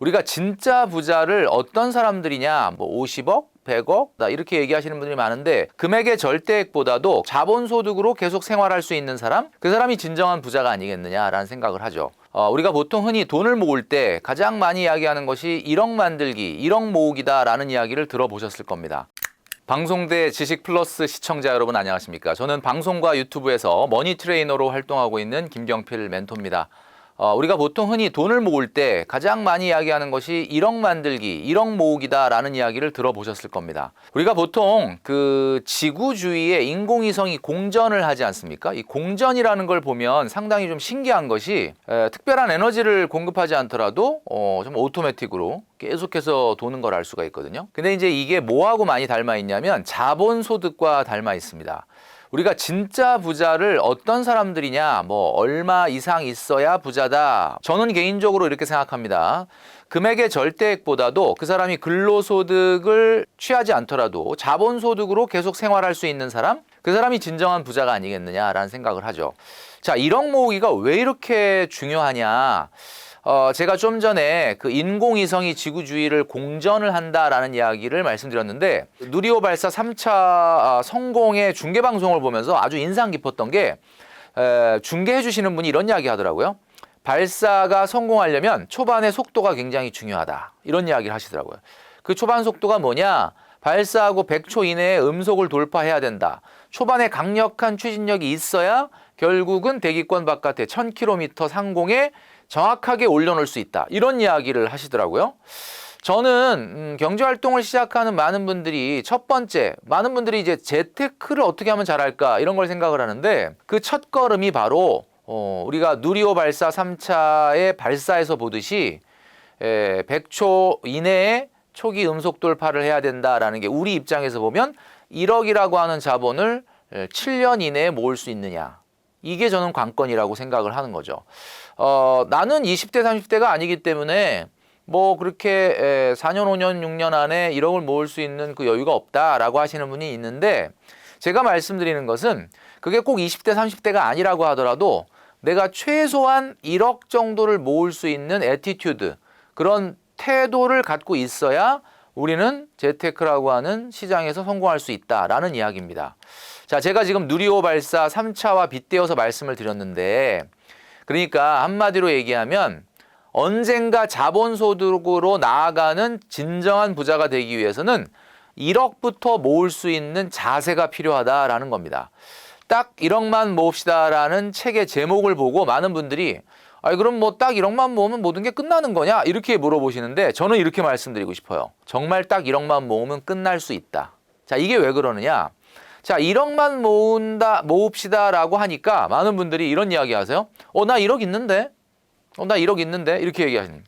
우리가 진짜 부자를 어떤 사람들이냐, 뭐 50억, 100억, 나 이렇게 얘기하시는 분들이 많은데 금액의 절대액보다도 자본소득으로 계속 생활할 수 있는 사람, 그 사람이 진정한 부자가 아니겠느냐라는 생각을 하죠. 어, 우리가 보통 흔히 돈을 모을 때 가장 많이 이야기하는 것이 1억 만들기, 1억 모으기다라는 이야기를 들어보셨을 겁니다. 방송대 지식 플러스 시청자 여러분 안녕하십니까? 저는 방송과 유튜브에서 머니 트레이너로 활동하고 있는 김경필 멘토입니다. 어, 우리가 보통 흔히 돈을 모을 때 가장 많이 이야기하는 것이 1억 만들기, 1억 모으기다라는 이야기를 들어보셨을 겁니다. 우리가 보통 그 지구주위에 인공위성이 공전을 하지 않습니까? 이 공전이라는 걸 보면 상당히 좀 신기한 것이 에, 특별한 에너지를 공급하지 않더라도 어, 좀 오토매틱으로 계속해서 도는 걸 알 수가 있거든요. 근데 이제 이게 뭐하고 많이 닮아 있냐면 자본 소득과 닮아 있습니다. 우리가 진짜 부자를 어떤 사람들이냐, 뭐, 얼마 이상 있어야 부자다. 저는 개인적으로 이렇게 생각합니다. 금액의 절대액보다도 그 사람이 근로소득을 취하지 않더라도 자본소득으로 계속 생활할 수 있는 사람? 그 사람이 진정한 부자가 아니겠느냐라는 생각을 하죠. 자, 1억 모으기가 왜 이렇게 중요하냐? 어, 제가 좀 전에 그 인공위성이 지구 주위를 공전을 한다라는 이야기를 말씀드렸는데 누리호 발사 3차 성공의 중계 방송을 보면서 아주 인상 깊었던 게 에, 중계해 주시는 분이 이런 이야기 하더라고요. 발사가 성공하려면 초반의 속도가 굉장히 중요하다. 이런 이야기를 하시더라고요. 그 초반 속도가 뭐냐? 발사하고 100초 이내에 음속을 돌파해야 된다. 초반에 강력한 추진력이 있어야 결국은 대기권 바깥에 1000km 상공에 정확하게 올려놓을 수 있다. 이런 이야기를 하시더라고요. 저는 음, 경제 활동을 시작하는 많은 분들이 첫 번째 많은 분들이 이제 재테크를 어떻게 하면 잘할까 이런 걸 생각을 하는데 그 첫 걸음이 바로 어, 우리가 누리호 발사 3차의 발사에서 보듯이 에, 100초 이내에 초기 음속 돌파를 해야 된다라는 게 우리 입장에서 보면 1억이라고 하는 자본을 7년 이내에 모을 수 있느냐. 이게 저는 관건이라고 생각을 하는 거죠. 어, 나는 20대, 30대가 아니기 때문에 뭐 그렇게 에, 4년, 5년, 6년 안에 1억을 모을 수 있는 그 여유가 없다라고 하시는 분이 있는데 제가 말씀드리는 것은 그게 꼭 20대, 30대가 아니라고 하더라도 내가 최소한 1억 정도를 모을 수 있는 에티튜드 그런 태도를 갖고 있어야 우리는 재테크라고 하는 시장에서 성공할 수 있다라는 이야기입니다. 자, 제가 지금 누리호 발사 3차와 빗대어서 말씀을 드렸는데 그러니까 한마디로 얘기하면 언젠가 자본소득으로 나아가는 진정한 부자가 되기 위해서는 1억부터 모을 수 있는 자세가 필요하다라는 겁니다. 딱 1억만 모읍시다라는 책의 제목을 보고 많은 분들이 아니 그럼 뭐 딱 1억만 모으면 모든 게 끝나는 거냐 이렇게 물어보시는데 저는 이렇게 말씀드리고 싶어요. 정말 딱 1억만 모으면 끝날 수 있다. 자 이게 왜 그러느냐? 자 1억만 모은다 모읍시다라고 하니까 많은 분들이 이런 이야기 하세요. 어 나 1억 있는데, 어 나 1억 있는데 이렇게 얘기하시는.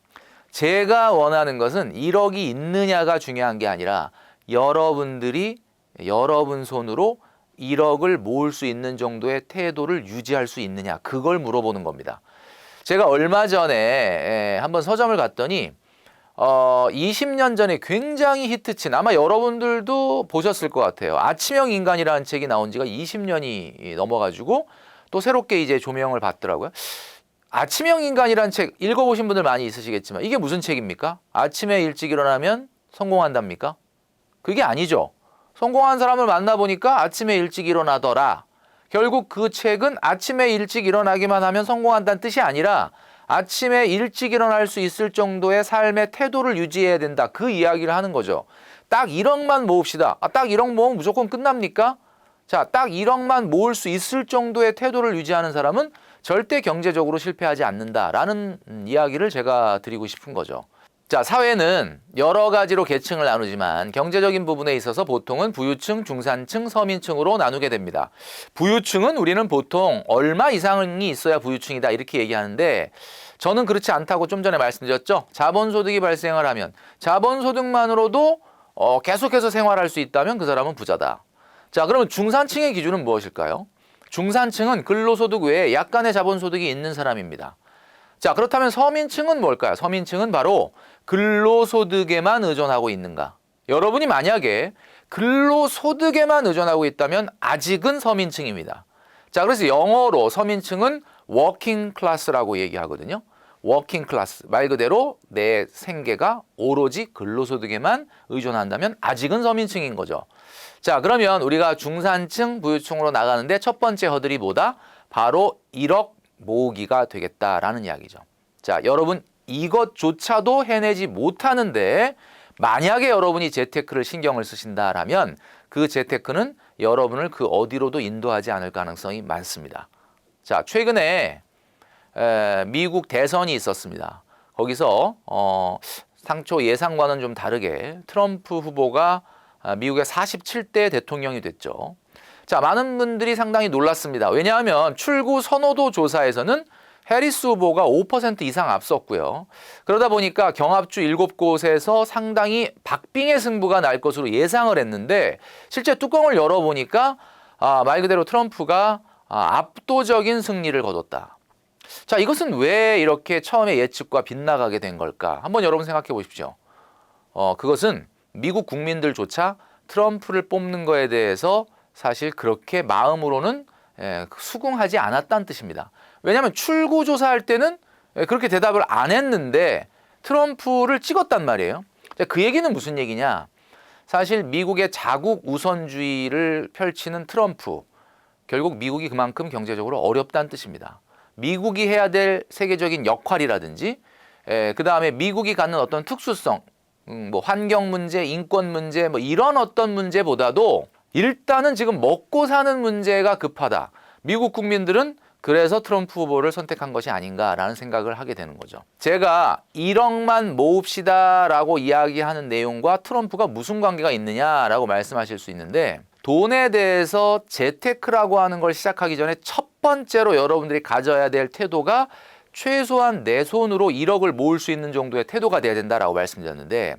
제가 원하는 것은 1억이 있느냐가 중요한 게 아니라 여러분들이 여러분 손으로 1억을 모을 수 있는 정도의 태도를 유지할 수 있느냐 그걸 물어보는 겁니다. 제가 얼마 전에 에, 한번 서점을 갔더니 어, 20년 전에 굉장히 히트친 아마 여러분들도 보셨을 것 같아요. 아침형 인간이라는 책이 나온 지가 20년이 넘어가지고 또 새롭게 이제 조명을 받더라고요. 아침형 인간이라는 책 읽어보신 분들 많이 있으시겠지만 이게 무슨 책입니까? 아침에 일찍 일어나면 성공한답니까? 그게 아니죠. 성공한 사람을 만나보니까 아침에 일찍 일어나더라. 결국 그 책은 아침에 일찍 일어나기만 하면 성공한다는 뜻이 아니라 아침에 일찍 일어날 수 있을 정도의 삶의 태도를 유지해야 된다. 그 이야기를 하는 거죠. 딱 1억만 모읍시다. 아, 딱 1억 모으면 무조건 끝납니까? 자, 딱 1억만 모을 수 있을 정도의 태도를 유지하는 사람은 절대 경제적으로 실패하지 않는다라는 음, 이야기를 제가 드리고 싶은 거죠. 자, 사회는 여러 가지로 계층을 나누지만 경제적인 부분에 있어서 보통은 부유층, 중산층, 서민층으로 나누게 됩니다. 부유층은 우리는 보통 얼마 이상이 있어야 부유층이다 이렇게 얘기하는데 저는 그렇지 않다고 좀 전에 말씀드렸죠. 자본소득이 발생을 하면 자본소득만으로도 어, 계속해서 생활할 수 있다면 그 사람은 부자다. 자, 그러면 중산층의 기준은 무엇일까요? 중산층은 근로소득 외에 약간의 자본소득이 있는 사람입니다. 자, 그렇다면 서민층은 뭘까요? 서민층은 바로 근로소득에만 의존하고 있는가? 여러분이 만약에 근로소득에만 의존하고 있다면 아직은 서민층입니다. 자, 그래서 영어로 서민층은 워킹 클래스라고 얘기하거든요. 워킹 클래스 말 그대로 내 생계가 오로지 근로소득에만 의존한다면 아직은 서민층인 거죠. 자 그러면 우리가 중산층 부유층으로 나가는데 첫 번째 허들이 뭐다? 바로 1억 모으기가 되겠다라는 이야기죠. 자 여러분 이것조차도 해내지 못하는데 만약에 여러분이 재테크를 신경을 쓰신다라면 그 재테크는 여러분을 그 어디로도 인도하지 않을 가능성이 많습니다. 자 최근에 에, 미국 대선이 있었습니다. 거기서 어, 상초 예상과는 좀 다르게 트럼프 후보가 아, 미국의 47대 대통령이 됐죠. 자, 많은 분들이 상당히 놀랐습니다. 왜냐하면 출구 선호도 조사에서는 해리스 후보가 5% 이상 앞섰고요. 그러다 보니까 경합주 7곳에서 상당히 박빙의 승부가 날 것으로 예상을 했는데 실제 뚜껑을 열어보니까 아, 말 그대로 트럼프가 아, 압도적인 승리를 거뒀다. 자, 이것은 왜 이렇게 처음에 예측과 빗나가게 된 걸까? 한번 여러분 생각해 보십시오. 어, 그것은 미국 국민들조차 트럼프를 뽑는 거에 대해서 사실 그렇게 마음으로는 예, 수긍하지 않았다는 뜻입니다. 왜냐하면 출구 조사할 때는 예, 그렇게 대답을 안 했는데 트럼프를 찍었단 말이에요. 자, 그 얘기는 무슨 얘기냐? 사실 미국의 자국 우선주의를 펼치는 트럼프 결국 미국이 그만큼 경제적으로 어렵다는 뜻입니다. 미국이 해야 될 세계적인 역할이라든지 그 다음에 미국이 갖는 어떤 특수성, 음, 뭐 환경 문제, 인권 문제, 뭐 이런 어떤 문제보다도 일단은 지금 먹고 사는 문제가 급하다. 미국 국민들은 그래서 트럼프 후보를 선택한 것이 아닌가라는 생각을 하게 되는 거죠. 제가 1억만 모읍시다라고 이야기하는 내용과 트럼프가 무슨 관계가 있느냐라고 말씀하실 수 있는데 돈에 대해서 재테크라고 하는 걸 시작하기 전에 첫 번째로 여러분들이 가져야 될 태도가 최소한 내 손으로 1억을 모을 수 있는 정도의 태도가 돼야 된다라고 말씀드렸는데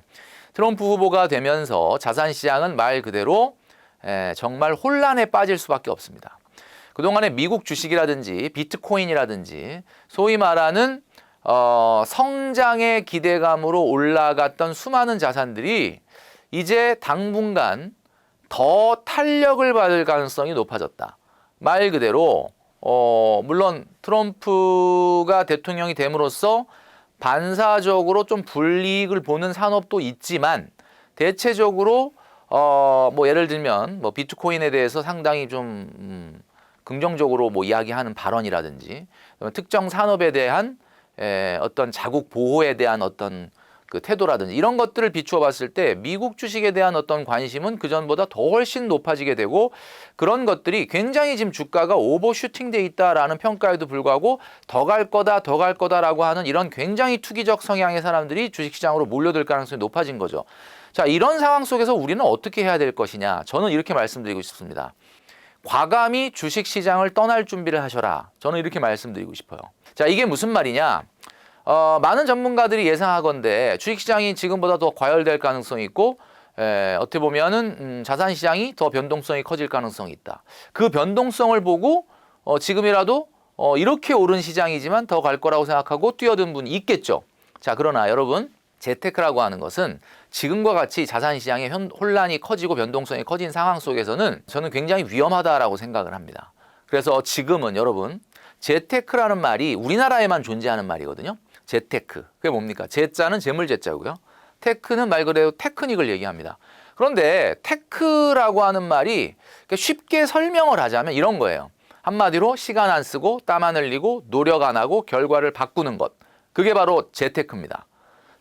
트럼프 후보가 되면서 자산 시장은 말 그대로 에, 정말 혼란에 빠질 수밖에 없습니다. 그동안에 미국 주식이라든지 비트코인이라든지 소위 말하는 어, 성장의 기대감으로 올라갔던 수많은 자산들이 이제 당분간 더 탄력을 받을 가능성이 높아졌다. 말 그대로 어, 물론 트럼프가 대통령이 됨으로써 반사적으로 좀 불이익을 보는 산업도 있지만 대체적으로 어, 뭐 예를 들면 뭐 비트코인에 대해서 상당히 좀 음, 긍정적으로 뭐 이야기하는 발언이라든지 특정 산업에 대한 에, 어떤 자국 보호에 대한 어떤 그 태도라든지 이런 것들을 비추어 봤을 때 미국 주식에 대한 어떤 관심은 그전보다 더 훨씬 높아지게 되고 그런 것들이 굉장히 지금 주가가 오버슈팅 돼 있다라는 평가에도 불구하고 더 갈 거다 더 갈 거다라고 하는 이런 굉장히 투기적 성향의 사람들이 주식시장으로 몰려들 가능성이 높아진 거죠. 자, 이런 상황 속에서 우리는 어떻게 해야 될 것이냐? 저는 이렇게 말씀드리고 싶습니다. 과감히 주식 시장을 떠날 준비를 하셔라. 저는 이렇게 말씀드리고 싶어요. 자, 이게 무슨 말이냐? 어, 많은 전문가들이 예상하건데 주식 시장이 지금보다 더 과열될 가능성이 있고 에, 어떻게 보면은 음, 자산 시장이 더 변동성이 커질 가능성이 있다. 그 변동성을 보고 어, 지금이라도 어, 이렇게 오른 시장이지만 더 갈 거라고 생각하고 뛰어든 분이 있겠죠. 자, 그러나 여러분 재테크라고 하는 것은 지금과 같이 자산 시장의 혼란이 커지고 변동성이 커진 상황 속에서는 저는 굉장히 위험하다라고 생각을 합니다. 그래서 지금은 여러분 재테크라는 말이 우리나라에만 존재하는 말이거든요. 재테크. 그게 뭡니까? 재자는 재물재자고요. 테크는 말 그대로 테크닉을 얘기합니다. 그런데 테크라고 하는 말이 쉽게 설명을 하자면 이런 거예요. 한마디로 시간 안 쓰고 땀 안 흘리고 노력 안 하고 결과를 바꾸는 것. 그게 바로 재테크입니다.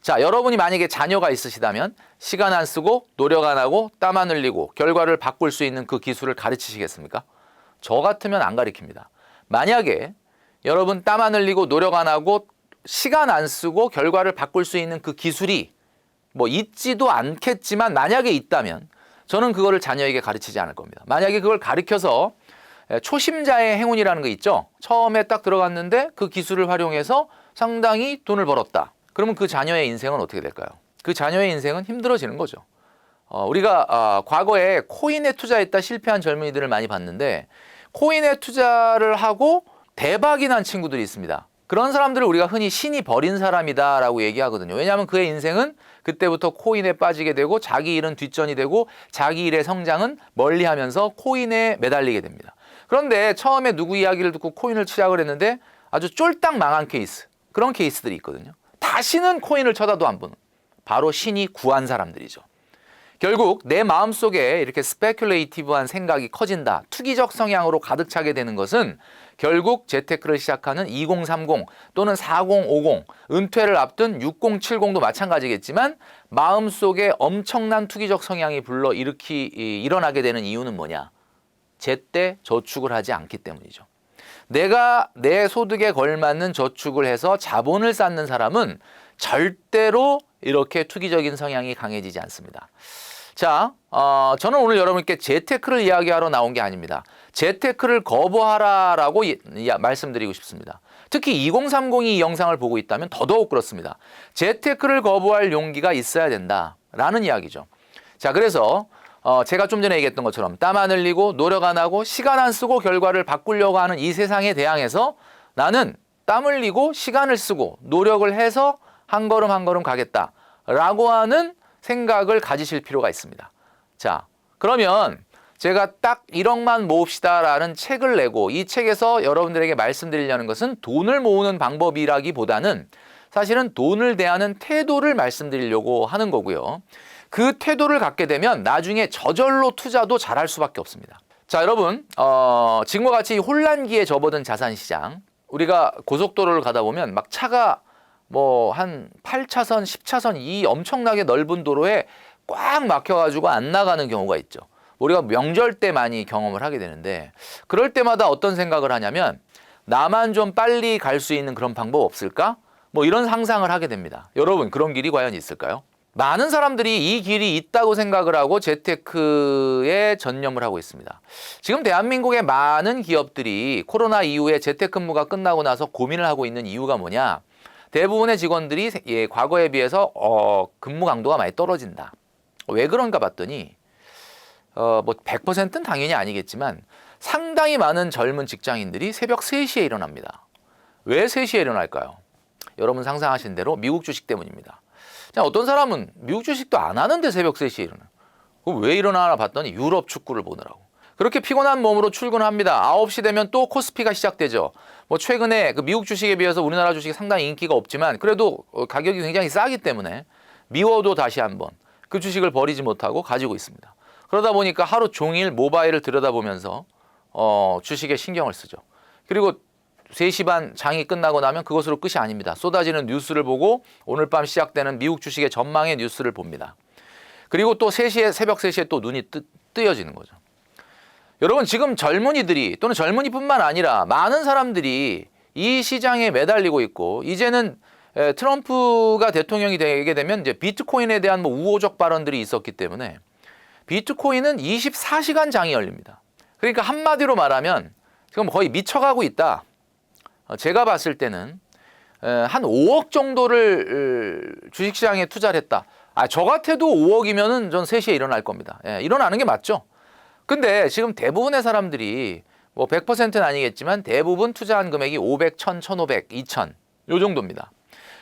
자, 여러분이 만약에 자녀가 있으시다면 시간 안 쓰고 노력 안 하고 땀 안 흘리고 결과를 바꿀 수 있는 그 기술을 가르치시겠습니까? 저 같으면 안 가르칩니다. 만약에 여러분 땀 안 흘리고 노력 안 하고 시간 안 쓰고 결과를 바꿀 수 있는 그 기술이 뭐 있지도 않겠지만 만약에 있다면 저는 그거를 자녀에게 가르치지 않을 겁니다. 만약에 그걸 가르쳐서 초심자의 행운이라는 거 있죠. 처음에 딱 들어갔는데 그 기술을 활용해서 상당히 돈을 벌었다. 그러면 그 자녀의 인생은 어떻게 될까요? 그 자녀의 인생은 힘들어지는 거죠. 어, 우리가 어, 과거에 코인에 투자했다 실패한 젊은이들을 많이 봤는데 코인에 투자를 하고 대박이 난 친구들이 있습니다. 그런 사람들을 우리가 흔히 신이 버린 사람이다라고 얘기하거든요. 왜냐하면 그의 인생은 그때부터 코인에 빠지게 되고 자기 일은 뒷전이 되고 자기 일의 성장은 멀리 하면서 코인에 매달리게 됩니다. 그런데 처음에 누구 이야기를 듣고 코인을 시작을 했는데 아주 쫄딱 망한 케이스. 그런 케이스들이 있거든요. 다시는 코인을 쳐다도 안 보는 바로 신이 구한 사람들이죠. 결국 내 마음속에 이렇게 스페큘레이티브한 생각이 커진다. 투기적 성향으로 가득 차게 되는 것은 결국 재테크를 시작하는 2030 또는 4050 은퇴를 앞둔 6070도 마찬가지겠지만 마음속에 엄청난 투기적 성향이 불러 일으키 일어나게 되는 이유는 뭐냐? 제때 저축을 하지 않기 때문이죠. 내가 내 소득에 걸맞는 저축을 해서 자본을 쌓는 사람은 절대로 이렇게 투기적인 성향이 강해지지 않습니다. 자, 어, 저는 오늘 여러분께 재테크를 이야기하러 나온 게 아닙니다. 재테크를 거부하라라고 이, 이, 말씀드리고 싶습니다. 특히 2030이 이 영상을 보고 있다면 더더욱 그렇습니다. 재테크를 거부할 용기가 있어야 된다라는 이야기죠. 자, 그래서 어, 제가 좀 전에 얘기했던 것처럼 땀 안 흘리고 노력 안 하고 시간 안 쓰고 결과를 바꾸려고 하는 이 세상에 대항해서 나는 땀 흘리고 시간을 쓰고 노력을 해서 한 걸음 한 걸음 가겠다 라고 하는 생각을 가지실 필요가 있습니다. 자, 그러면 제가 딱 1억만 모읍시다 라는 책을 내고 이 책에서 여러분들에게 말씀드리려는 것은 돈을 모으는 방법이라기보다는 사실은 돈을 대하는 태도를 말씀드리려고 하는 거고요. 그 태도를 갖게 되면 나중에 저절로 투자도 잘할 수밖에 없습니다. 자, 여러분, 어, 지금과 같이 혼란기에 접어든 자산 시장, 우리가 고속도로를 가다 보면 막 차가 뭐 한 8차선, 10차선 이 엄청나게 넓은 도로에 꽉 막혀가지고 안 나가는 경우가 있죠. 우리가 명절 때 많이 경험을 하게 되는데 그럴 때마다 어떤 생각을 하냐면 나만 좀 빨리 갈 수 있는 그런 방법 없을까? 뭐 이런 상상을 하게 됩니다. 여러분, 그런 길이 과연 있을까요? 많은 사람들이 이 길이 있다고 생각을 하고 재테크에 전념을 하고 있습니다. 지금 대한민국의 많은 기업들이 코로나 이후에 재테크무가 끝나고 나서 고민을 하고 있는 이유가 뭐냐? 대부분의 직원들이 예, 과거에 비해서 어, 근무 강도가 많이 떨어진다. 왜 그런가 봤더니 어, 뭐 100%는 당연히 아니겠지만 상당히 많은 젊은 직장인들이 새벽 3시에 일어납니다. 왜 3시에 일어날까요? 여러분 상상하신 대로 미국 주식 때문입니다. 자, 어떤 사람은 미국 주식도 안 하는데 새벽 3시에 일어나. 왜 일어나나 봤더니 유럽 축구를 보느라고. 그렇게 피곤한 몸으로 출근합니다. 9시 되면 또 코스피가 시작되죠. 뭐 최근에 그 미국 주식에 비해서 우리나라 주식이 상당히 인기가 없지만 그래도 어, 가격이 굉장히 싸기 때문에 미워도 다시 한번 그 주식을 버리지 못하고 가지고 있습니다. 그러다 보니까 하루 종일 모바일을 들여다보면서 어, 주식에 신경을 쓰죠. 그리고 3시 반 장이 끝나고 나면 그것으로 끝이 아닙니다. 쏟아지는 뉴스를 보고 오늘 밤 시작되는 미국 주식의 전망의 뉴스를 봅니다. 그리고 또 3시에 새벽 3시에 또 눈이 뜨, 뜨여지는 거죠. 여러분 지금 젊은이들이 또는 젊은이뿐만 아니라 많은 사람들이 이 시장에 매달리고 있고 이제는 트럼프가 대통령이 되게 되면 이제 비트코인에 대한 뭐 우호적 발언들이 있었기 때문에 비트코인은 24시간 장이 열립니다. 그러니까 한마디로 말하면 지금 거의 미쳐가고 있다. 어, 제가 봤을 때는 한 5억 정도를 주식시장에 투자를 했다. 아, 저 같아도 5억이면은 전 3시에 일어날 겁니다. 예, 일어나는 게 맞죠. 근데 지금 대부분의 사람들이 뭐 100%는 아니겠지만 대부분 투자한 금액이 500, 1000, 1500, 2000. 요 정도입니다.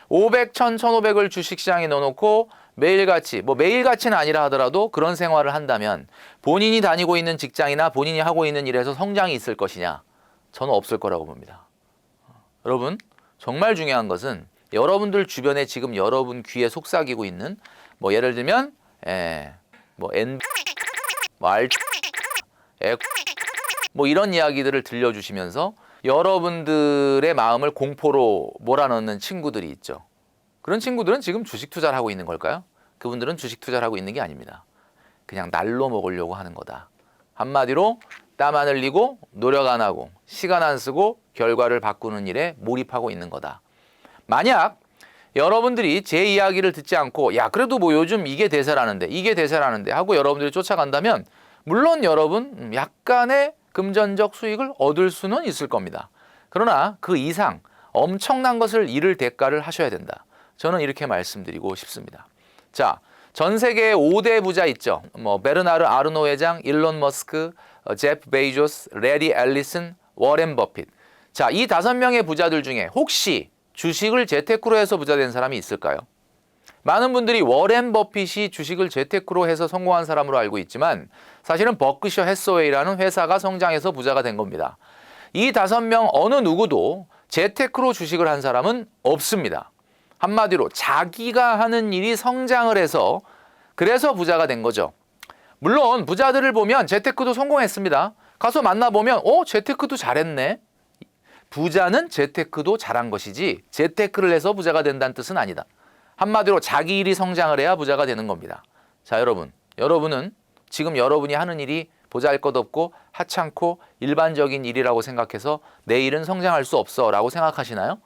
500, 1000, 1500을 주식시장에 넣어놓고 매일같이, 뭐 매일같이는 아니라 하더라도 그런 생활을 한다면 본인이 다니고 있는 직장이나 본인이 하고 있는 일에서 성장이 있을 것이냐? 저는 없을 거라고 봅니다. 여러분, 정말 중요한 것은 여러분들 주변에 지금 여러분 귀에 속삭이고 있는 뭐 예를 들면, 에, 뭐 N, 뭐 R, 뭐 이런 이야기들을 들려주시면서 여러분들의 마음을 공포로 몰아넣는 친구들이 있죠. 그런 친구들은 지금 주식 투자를 하고 있는 걸까요? 그분들은 주식 투자를 하고 있는 게 아닙니다. 그냥 날로 먹으려고 하는 거다. 한마디로 땀 안 흘리고 노력 안 하고 시간 안 쓰고 결과를 바꾸는 일에 몰입하고 있는 거다. 만약 여러분들이 제 이야기를 듣지 않고 야 그래도 뭐 요즘 이게 대세라는데 이게 대세라는데 하고 여러분들이 쫓아간다면 물론 여러분 약간의 금전적 수익을 얻을 수는 있을 겁니다. 그러나 그 이상 엄청난 것을 잃을 대가를 하셔야 된다. 저는 이렇게 말씀드리고 싶습니다. 자, 전 세계 5대 부자 있죠. 뭐 베르나르 아르노 회장, 일론 머스크, 어, 제프 베이조스, 레디 앨리슨, 워렌 버핏. 자, 이 다섯 명의 부자들 중에 혹시 주식을 재테크로 해서 부자 된 사람이 있을까요? 많은 분들이 워렌 버핏이 주식을 재테크로 해서 성공한 사람으로 알고 있지만 사실은 버크셔 해서웨이라는 회사가 성장해서 부자가 된 겁니다. 이 다섯 명 어느 누구도 재테크로 주식을 한 사람은 없습니다. 한마디로 자기가 하는 일이 성장을 해서 그래서 부자가 된 거죠. 물론 부자들을 보면 재테크도 성공했습니다. 가서 만나보면 어 재테크도 잘했네. 부자는 재테크도 잘한 것이지 재테크를 해서 부자가 된다는 뜻은 아니다. 한마디로 자기 일이 성장을 해야 부자가 되는 겁니다. 자 여러분 여러분은 지금 여러분이 하는 일이 보잘 것 없고 하찮고 일반적인 일이라고 생각해서 내 일은 성장할 수 없어 라고 생각하시나요?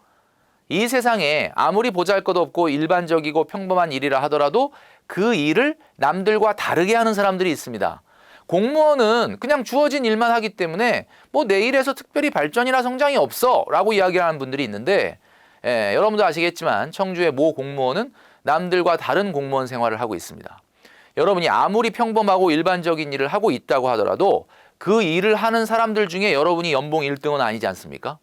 이 세상에 아무리 보잘것없고 일반적이고 평범한 일이라 하더라도 그 일을 남들과 다르게 하는 사람들이 있습니다. 공무원은 그냥 주어진 일만 하기 때문에 뭐 내 일에서 특별히 발전이나 성장이 없어 라고 이야기하는 분들이 있는데 예, 여러분도 아시겠지만 청주의 모 공무원은 남들과 다른 공무원 생활을 하고 있습니다. 여러분이 아무리 평범하고 일반적인 일을 하고 있다고 하더라도 그 일을 하는 사람들 중에 여러분이 연봉 1등은 아니지 않습니까?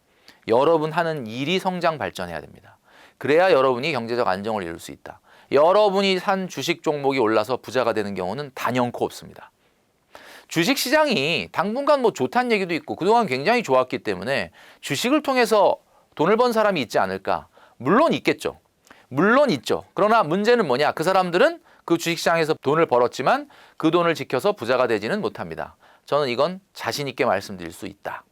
여러분 하는 일이 성장 발전해야 됩니다. 그래야 여러분이 경제적 안정을 이룰 수 있다. 여러분이 산 주식 종목이 올라서 부자가 되는 경우는 단연코 없습니다. 주식 시장이 당분간 뭐 좋다는 얘기도 있고 그동안 굉장히 좋았기 때문에 주식을 통해서 돈을 번 사람이 있지 않을까? 물론 있겠죠. 물론 있죠. 그러나 문제는 뭐냐? 그 사람들은 그 주식시장에서 돈을 벌었지만 그 돈을 지켜서 부자가 되지는 못합니다. 저는 이건 자신 있게 말씀드릴 수 있다.